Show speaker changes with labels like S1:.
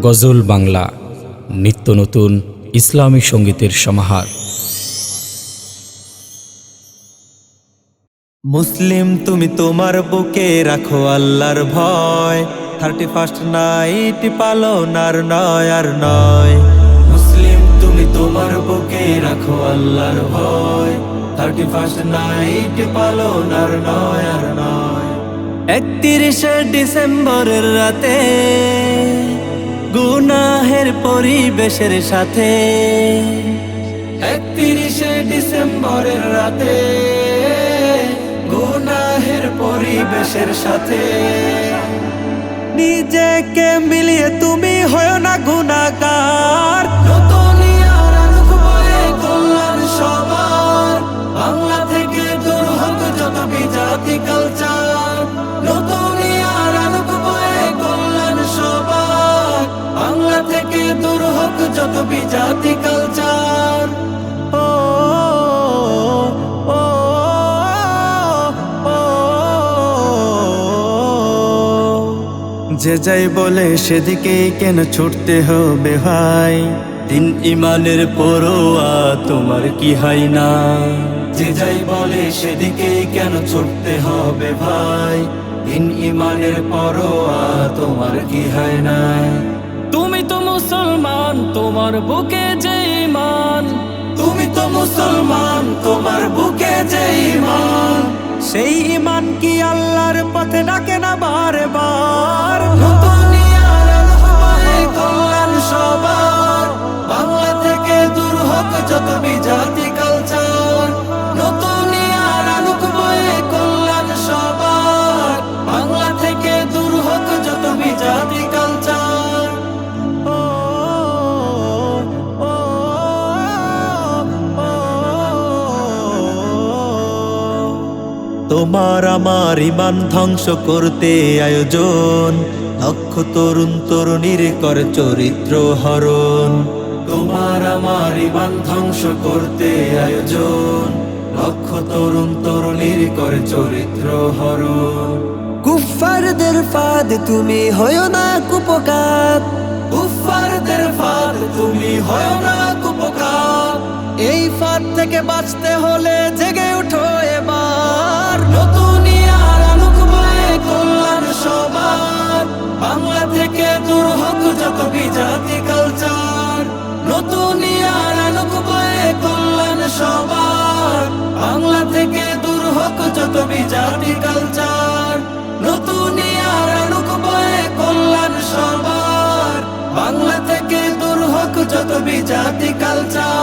S1: গজল বাংলা, নিত্য নতুন ইসলামী সঙ্গীতের সমাহার।
S2: মুসলিম, তুমি তোমার বুকে রাখো আল্লাহর ভয়। থার্টি ফার্স্ট নাইট পালন আর নয় আর নয়। মুসলিম, তুমি তোমার বুকে রাখো আল্লাহর ভয়। থার্টি ফার্স্ট নাইট পালন আর নয় আর নয়। একত্রিশে ডিসেম্বরের রাতে গুনাহের পরিবেশের সাথে। একত্রিশে ডিসেম্বরের রাতে গুনাহের পরিবেশের সাথে। নিজেকে মিলিয়ে তুমি হয় না গুণাগার নতুন যে যাই বলে সেদিকে কেন ছুটতে হবে ভাই? দিন ইমানের পরোয়া তোমার কি হয় না? যে যাই বলে সেদিকে কেন ছুটতে হবে ভাই? দিন ইমানের পরোয়া তোমার কি হয় না?
S3: তুমি তো মুসলমান তোমার বুকে যে ইমান
S2: তুমি তো মুসলমান তোমার বুকে যে ইমান সেই ইমান কি আল্লাহর পথে ডাকে না বারে বার তোমার আমার ইমান ধ্বংস করতে আয়োজন। লক্ষ তরুণ তরুণীর করে চরিত্র হরণ। তোমার আমার ইমান ধ্বংস করতে আয়োজন। লক্ষ তরুণ তরুণীর করে চরিত্র হরণ। কুফারদের ফাদ তুমি হয় না কুপকাত কুফারদের ফাদ তুমি হয় না কুপকাত এই ফাদ থেকে বাঁচতে হলে থেকে দূর হোক যত বিজাতি কালচার নতুন কল্যাণ সবার। বাংলা থেকে দূর হোক যত বিজাতি কালচার নতুন কল্যাণ সবার। বাংলা থেকে দূর হোক যত বিজাতি কালচার